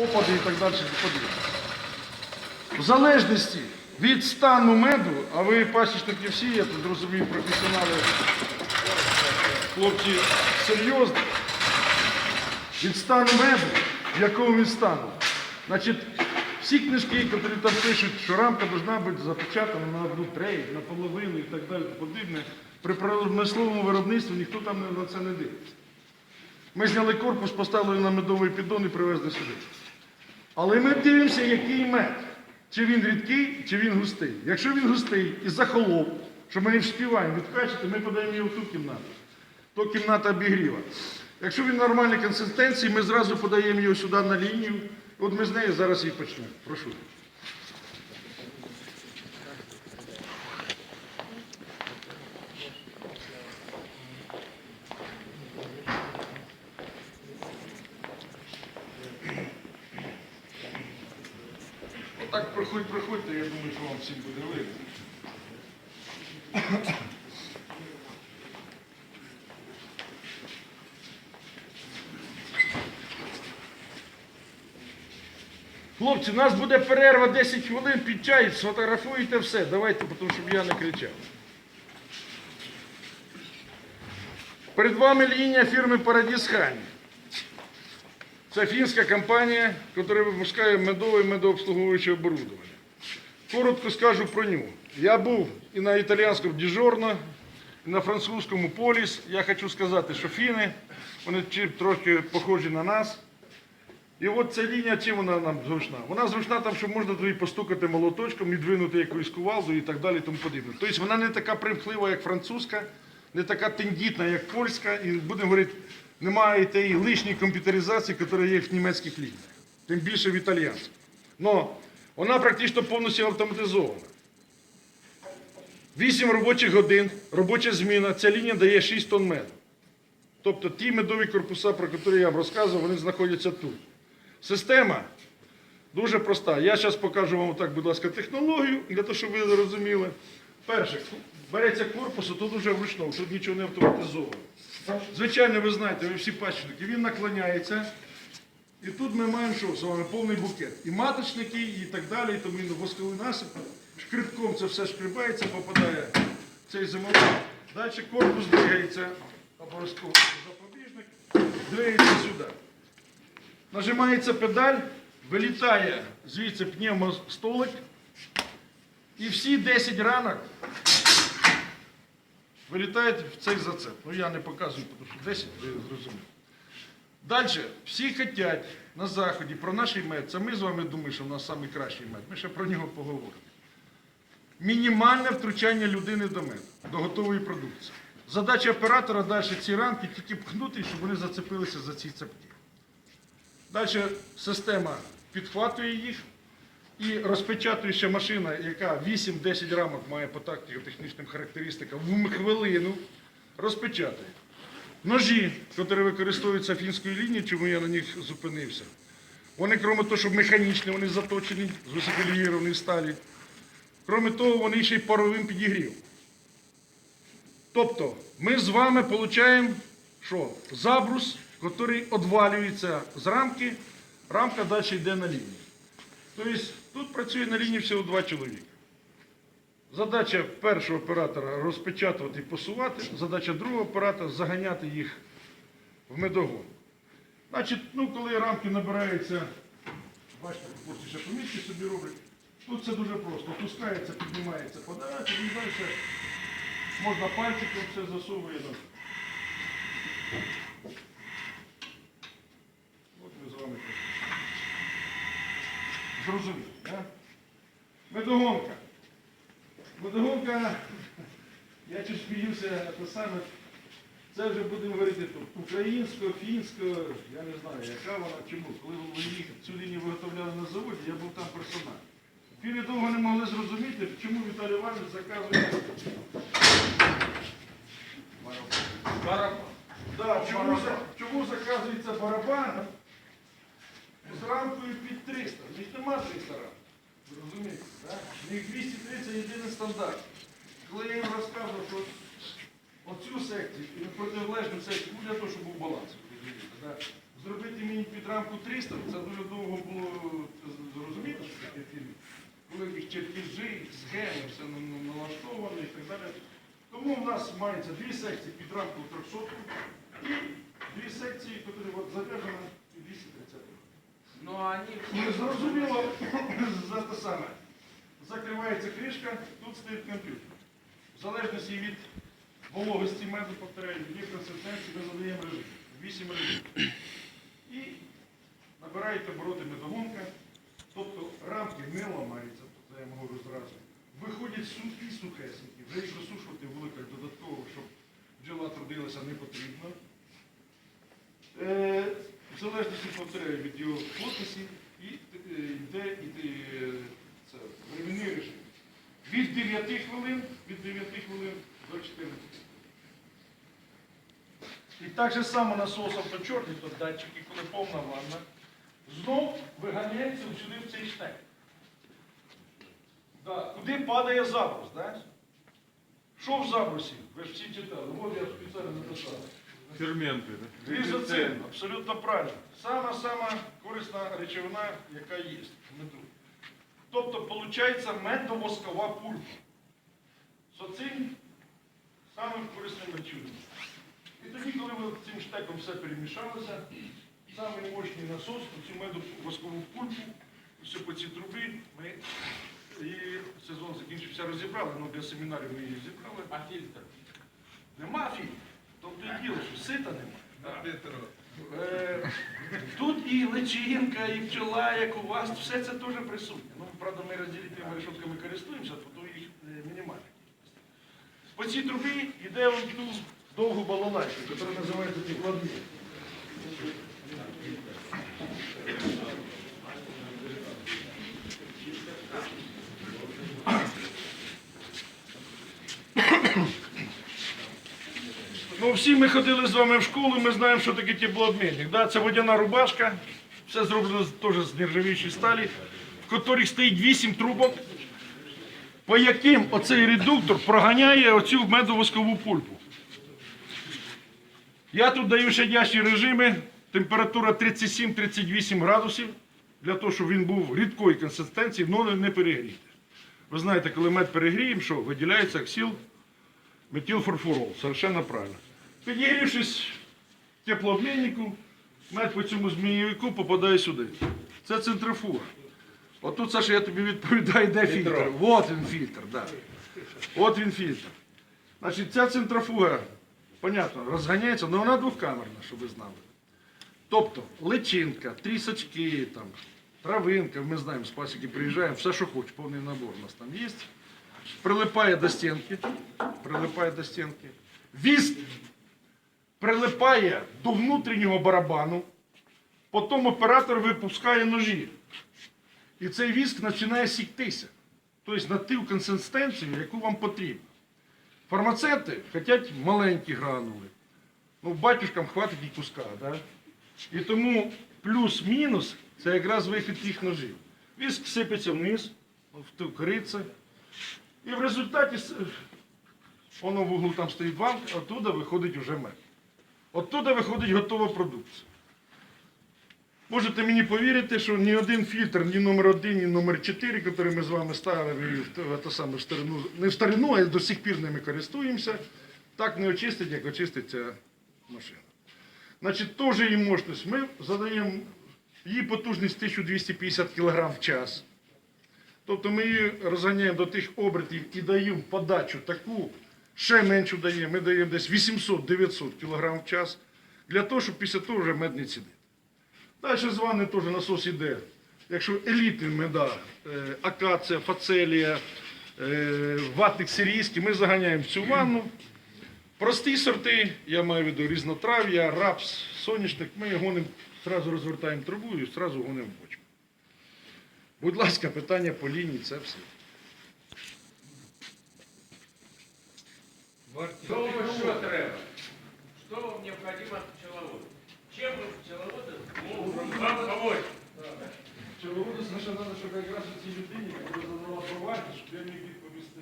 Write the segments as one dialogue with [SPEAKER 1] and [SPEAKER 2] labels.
[SPEAKER 1] опади і так далі. В залежності від стану меду, а ви пасічники всі, я тут розумію, професіонали, хлопці серйозні, від стану меду, в якому він стану. Значить, всі книжки, які там пишуть, що рамка повинна бути запечатана на одну треть, на половину і так далі, подібне, при промисловому виробництві ніхто там на це не дивиться. Ми зняли корпус, поставили на медовий піддон і привезли сюди. Але ми дивимося, який мед. Чи він рідкий, чи він густий. Якщо він густий і захолов, що ми не вспіваємо відкачати, ми подаємо його в ту кімнату. То кімната обігріва. Якщо він нормальної консистенції, ми зразу подаємо його сюди на лінію. От ми з нею зараз і почнемо. Прошу. Отак проходь, проходьте, я думаю, що вам всім буде видно. Хлопці, у нас буде перерва 10 хвилин під чай, сфотографуйте все. Давайте, тому щоб я не кричав. Перед вами лінія фірми Парадіс Хані. Це фінська компанія, яка випускає медове і медообслуговуюче оборудовання. Коротко скажу про нього. Я був і на італійському діжорно, і на французькому поліс. Я хочу сказати, що фіни, вони трохи похожі на нас. І от ця лінія, чим вона нам зручна? Вона зручна там, що можна туди постукати молоточком і двинути якусь кувалду і так далі, тому подібне. Тобто вона не така примхлива, як французька, не така тендітна, як польська, і будемо говорити, немає тієї лишньої комп'ютеризації, яка є в німецьких лініях, тим більше в італійських. Но вона практично повністю автоматизована. 8 робочих годин, робоча зміна, ця лінія дає 6 тонн меду. Тобто ті медові корпуса, про які я вам розказував, вони знаходяться тут. Система дуже проста. Я зараз покажу вам так, будь ласка, технологію, для того, щоб ви зрозуміли. Перше, береться корпус, тут вже вручну, тут нічого не автоматизовано. Звичайно, ви знаєте, ви всі пасічники, він наклоняється. І тут ми маємо що з вами повний букет. І маточники, і так далі, і тому восковий насип. Шкребком це все шкребається, попадає цей зимовий. Далі корпус двигається, обов'язково запобіжник, двигається сюди. Нажимається педаль, вилітає звідси пневмостолик. І всі 10 ранок вилітають в цей зацеп. Ну я не показую, тому що 10, ви зрозуміли. Далі, всі хочуть на заході про наш мед. Це ми з вами думаємо, що в нас найкращий мед. Ми ще про нього поговоримо. Мінімальне втручання людини до меду, до готової продукції. Задача оператора далі ці рамки тільки пхнути, щоб вони зацепилися за ці цепки. Далі система підхватує їх і розпечатуюча машина, яка 8-10 рамок має по тактико-технічним характеристикам в хвилину, розпечатує. Ножі, які використовуються фінською лінією, чому я на них зупинився. Вони, крім того, що механічні, вони заточені з високолігірованої сталі. Крім того, вони ще й паровим підігрівом. Тобто ми з вами отримуємо що? забрус, який відвалюється з рамки, рамка далі йде на лінію. Тобто тут працює на лінії всього два чоловіка. Задача першого оператора розпечатувати і посувати, задача другого оператора заганяти їх в медогон. Значить, ну, коли рамки набираються, бачите, хлопці ще помітки собі роблять, тут це дуже просто. Опускається, піднімається подача, і далі можна пальчиком все засовує. От ми з вами так. Медогонка. Медогонка, я чуть сміюся, те саме. Це вже будемо говорити тут. Українсько, фінсько, я не знаю, яка вона, чому. Коли їх цю лінію виготовляли на заводі, я був там персонально. Фіни довго не могли зрозуміти, чому Віталій Іванович заказує.
[SPEAKER 2] Барабан.
[SPEAKER 1] Да, чому, чому заказується барабан з рамкою під 300? В нема 300 рамок. Розумієте, так? У них 230 єдиний стандарт. Коли я їм розказував, що оцю секцію і протилежну секцію, ну, для того, щоб був баланс. Так? Зробити мені під рамку 300, це дуже довго було зрозуміло, що таке фільм. Коли їх чертежі, схеми, все налаштовано і так далі. Тому в нас мається дві секції під рамку 300 і дві секції, які от задержано 230.
[SPEAKER 2] Ну, они
[SPEAKER 1] зрозуміло, за те саме. Закривається кришка, тут стоїть комп'ютер. В залежності від вологості меду, повторяю, від консистенції ми задаємо режим. 8 режимів. І набираєте обороти медогонка, тобто рамки не ламаються, тобто я можу зразу. Виходять сухі сухесенькі, вже їх розсушувати в великах додатково, щоб бджола трудилася не потрібно. В залежності повторяю від його плотності і е, йде е, це временний режим. Від 9 хвилин, від 9 хвилин до 14. І так же само насос авточорний, то датчик, і коли повна ванна, знов виганяється сюди в цей штек. Да. Куди падає заброс, да? Що в забросі? Ви ж всі читали. От я спеціально написав.
[SPEAKER 3] Ферменти. да?
[SPEAKER 1] Глізоцин, абсолютно правильно. Сама сама корисна речовина, яка є в меду. Тобто, виходить медовоскова пульпа. Социн самим корисним речовинам. І тоді, коли ви цим штеком все перемішалося, самий мощний насос, цю медовоскову пульпу, все по цій трубі, ми її сезон закінчився, розібрали, ну для семінарів ми її зібрали.
[SPEAKER 2] А фильтр?
[SPEAKER 1] Нема фільму. Тобто і діло, сита нема. Е, Тут і личинка, і пчела, як у вас, все це теж присутнє. Ну, правда, ми розділительними решетками користуємося, то їх е, мінімальна кількість. По цій трубі йде ту довгу балалайку, яка називається текладні. Ну, всі ми ходили з вами в школу, ми знаємо, що таке теплообмінник. Да? Це водяна рубашка, все зроблено теж з нержавіючої сталі, в якій стоїть 8 трубок, по яким оцей редуктор проганяє оцю медовоскову пульпу. Я тут даю щадящі режими, температура 37-38 градусів, для того, щоб він був рідкої консистенції, але не перегріти. Ви знаєте, коли мед перегріємо, що виділяється аксіл метилфорфурол, совершенно правильно. Підігрівшись теплообміннику, мед по цьому змійовику попадає сюди. Це центрифуга. Отут, Саша, я тобі відповідаю, де фільтр. От він фільтр, да. От він фільтр. Значить, ця центрофуга, понятно, розганяється, але вона двохкамерна, щоб ви знали. Тобто личинка, трісочки, там, травинка, ми знаємо, з пасіки приїжджаємо, все, що хочеш, повний набор у нас там є. Прилипає до стінки, прилипає до стінки. Віск прилипає до внутрішнього барабану, потім оператор випускає ножі. І цей віск починає сіктися. Тобто на ту консистенцію, яку вам потрібно. Фармацевти хочуть маленькі гранули. Ну, батюшкам хватить і куска. Да? І тому плюс-мінус це якраз вихід тих ножів. Віск сипеться вниз, в ту корицю. І в результаті воно в углу там стоїть банк, оттуда виходить уже мед. Оттуда виходить готова продукція. Можете мені повірити, що ні один фільтр, ні номер один, ні номер 4, який ми з вами ставили в саме в старину, не в старину, а до сих пір ними користуємося, так не очистить, як очистить ця машина. Значить, теж її мощність. Ми задаємо її потужність 1250 кг в час. Тобто ми її розганяємо до тих обертів і даємо подачу таку, ще меншу даємо. Ми даємо десь 800-900 кг в час, для того, щоб після того вже мед не цідити. Далі з вами теж насос іде. Якщо елітний меда, е, акація, фацелія, е, ватник сирійський, ми заганяємо в цю ванну. Прості сорти, я маю в виду різнотрав'я, рапс, соняшник, ми гонимо, одразу розвертаємо трубу і одразу гонимо в бочку. Будь ласка, питання по лінії, це все.
[SPEAKER 2] Что вам еще треба? Что вам необходимо от пчеловода? Чем вы пчеловода можем вам помочь?
[SPEAKER 1] Чоловіку значить, треба, щоб якраз цій людині, яка задала проваді, щоб я міг відповісти.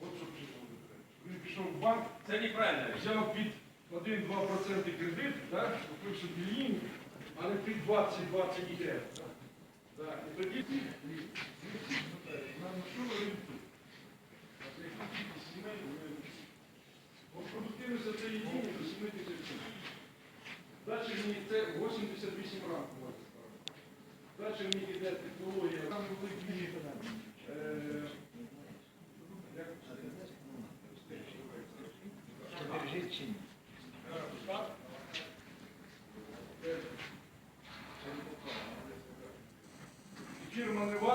[SPEAKER 1] От що пчеловоду треба. Він пішов в банк,
[SPEAKER 2] Это неправильно.
[SPEAKER 1] взяв під 1-2% кредит, да, купив собі лінію, але під 20-20 євро. Да. І тоді нам на що ви сімей ви Бо продуктивність це єдині до 7 тисяч. Далі мені це 88 ранку. Далі них іде технологія, там великі е, як Фірма Невада,